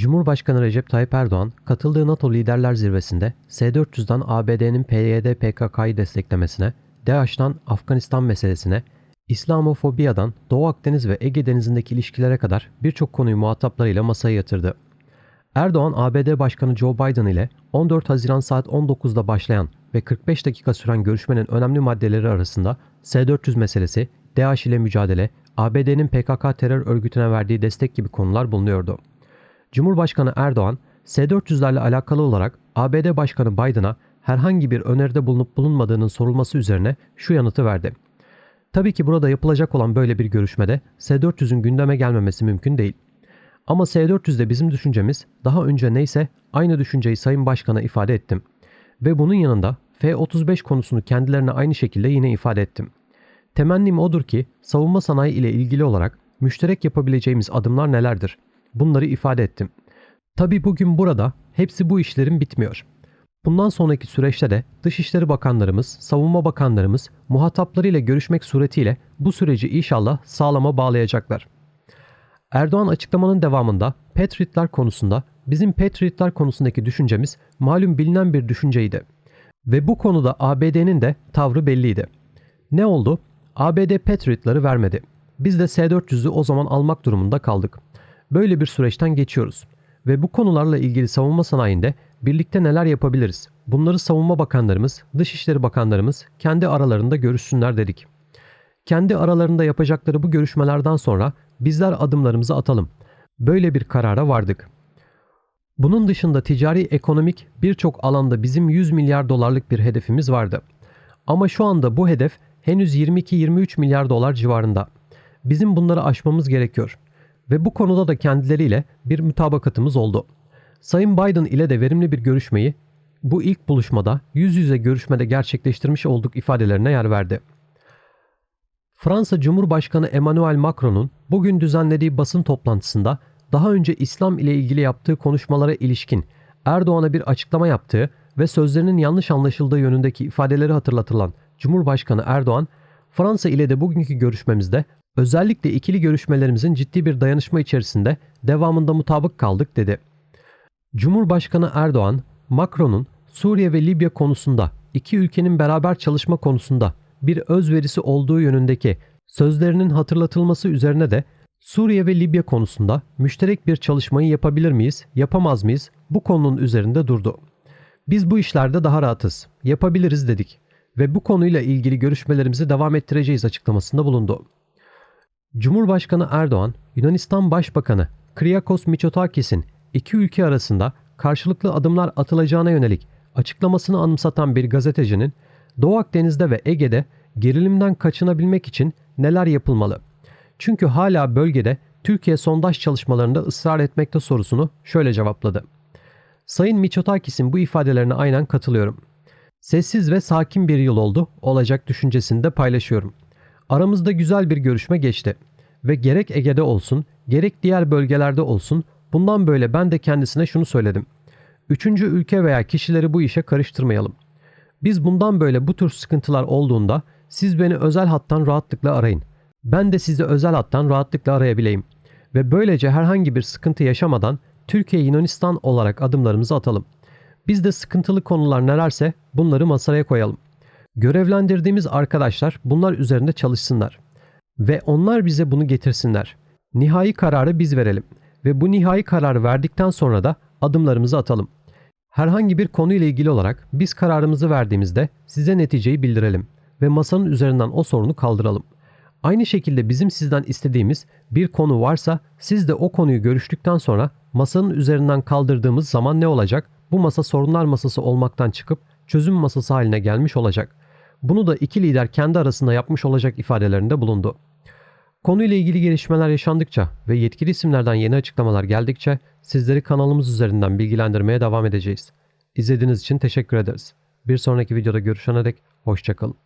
Cumhurbaşkanı Recep Tayyip Erdoğan katıldığı NATO Liderler Zirvesi'nde S-400'den ABD'nin PYD PKK'yı desteklemesine, DAEŞ'tan Afganistan meselesine, İslamofobiyadan Doğu Akdeniz ve Ege Denizi'ndeki ilişkilere kadar birçok konuyu muhataplarıyla masaya yatırdı. Erdoğan, ABD Başkanı Joe Biden ile 14 Haziran saat 19'da başlayan ve 45 dakika süren görüşmenin önemli maddeleri arasında S-400 meselesi, DAEŞ ile mücadele, ABD'nin PKK terör örgütüne verdiği destek gibi konular bulunuyordu. Cumhurbaşkanı Erdoğan, S-400'lerle alakalı olarak ABD Başkanı Biden'a herhangi bir öneride bulunup bulunmadığının sorulması üzerine şu yanıtı verdi. Tabii ki burada yapılacak olan böyle bir görüşmede S-400'ün gündeme gelmemesi mümkün değil. Ama S-400'de bizim düşüncemiz daha önce neyse aynı düşünceyi Sayın Başkan'a ifade ettim. Ve bunun yanında F-35 konusunu kendilerine aynı şekilde yine ifade ettim. Temennim odur ki savunma sanayi ile ilgili olarak müşterek yapabileceğimiz adımlar nelerdir? Bunları ifade ettim. Tabi bugün burada hepsi bu işlerin bitmiyor. Bundan sonraki süreçte de Dışişleri Bakanlarımız, Savunma Bakanlarımız muhataplarıyla görüşmek suretiyle bu süreci inşallah sağlama bağlayacaklar. Erdoğan açıklamanın devamında Patriotlar konusunda bizim Patriotlar konusundaki düşüncemiz malum bilinen bir düşünceydi. Ve bu konuda ABD'nin de tavrı belliydi. Ne oldu? ABD Patriotları vermedi. Biz de S-400'ü o zaman almak durumunda kaldık. Böyle bir süreçten geçiyoruz. Ve bu konularla ilgili savunma sanayinde birlikte neler yapabiliriz? Bunları savunma bakanlarımız, dışişleri bakanlarımız kendi aralarında görüşsünler dedik. Kendi aralarında yapacakları bu görüşmelerden sonra bizler adımlarımızı atalım. Böyle bir karara vardık. Bunun dışında ticari ekonomik birçok alanda bizim 100 milyar dolarlık bir hedefimiz vardı. Ama şu anda bu hedef henüz 22-23 milyar dolar civarında. Bizim bunları aşmamız gerekiyor. Ve bu konuda da kendileriyle bir mütabakatımız oldu. Sayın Biden ile de verimli bir görüşmeyi bu ilk buluşmada yüz yüze görüşmede gerçekleştirmiş olduk ifadelerine yer verdi. Fransa Cumhurbaşkanı Emmanuel Macron'un bugün düzenlediği basın toplantısında daha önce İslam ile ilgili yaptığı konuşmalara ilişkin Erdoğan'a bir açıklama yaptığı ve sözlerinin yanlış anlaşıldığı yönündeki ifadeleri hatırlatılan Cumhurbaşkanı Erdoğan, Fransa ile de bugünkü görüşmemizde özellikle ikili görüşmelerimizin ciddi bir dayanışma içerisinde devamında mutabık kaldık dedi. Cumhurbaşkanı Erdoğan, Macron'un Suriye ve Libya konusunda iki ülkenin beraber çalışma konusunda bir özverisi olduğu yönündeki sözlerinin hatırlatılması üzerine de Suriye ve Libya konusunda müşterek bir çalışmayı yapabilir miyiz, yapamaz mıyız bu konunun üzerinde durdu. Biz bu işlerde daha rahatız, yapabiliriz dedik ve bu konuyla ilgili görüşmelerimizi devam ettireceğiz açıklamasında bulundu. Cumhurbaşkanı Erdoğan, Yunanistan Başbakanı Kyriakos Mitsotakis'in iki ülke arasında karşılıklı adımlar atılacağına yönelik açıklamasını anımsatan bir gazetecinin Doğu Akdeniz'de ve Ege'de gerilimden kaçınabilmek için neler yapılmalı? Çünkü hala bölgede Türkiye sondaj çalışmalarında ısrar etmekte sorusunu şöyle cevapladı. Sayın Mitsotakis'in bu ifadelerine aynen katılıyorum. Sessiz ve sakin bir yıl oldu, olacak düşüncesini de paylaşıyorum. Aramızda güzel bir görüşme geçti ve gerek Ege'de olsun, gerek diğer bölgelerde olsun bundan böyle ben de kendisine şunu söyledim. Üçüncü ülke veya kişileri bu işe karıştırmayalım. Biz bundan böyle bu tür sıkıntılar olduğunda siz beni özel hattan rahatlıkla arayın. Ben de sizi özel hattan rahatlıkla arayabileyim. Ve böylece herhangi bir sıkıntı yaşamadan Türkiye Yunanistan olarak adımlarımızı atalım. Biz de sıkıntılı konular nelerse bunları masaya koyalım. Görevlendirdiğimiz arkadaşlar bunlar üzerinde çalışsınlar. Ve onlar bize bunu getirsinler. Nihai kararı biz verelim. Ve bu nihai kararı verdikten sonra da adımlarımızı atalım. Herhangi bir konuyla ilgili olarak biz kararımızı verdiğimizde size neticeyi bildirelim ve masanın üzerinden o sorunu kaldıralım. Aynı şekilde bizim sizden istediğimiz bir konu varsa siz de o konuyu görüştükten sonra masanın üzerinden kaldırdığımız zaman ne olacak? Bu masa sorunlar masası olmaktan çıkıp çözüm masası haline gelmiş olacak. Bunu da iki lider kendi arasında yapmış olacak ifadelerinde bulundu. Konuyla ilgili gelişmeler yaşandıkça ve yetkili isimlerden yeni açıklamalar geldikçe sizleri kanalımız üzerinden bilgilendirmeye devam edeceğiz. İzlediğiniz için teşekkür ederiz. Bir sonraki videoda görüşene dek hoşçakalın.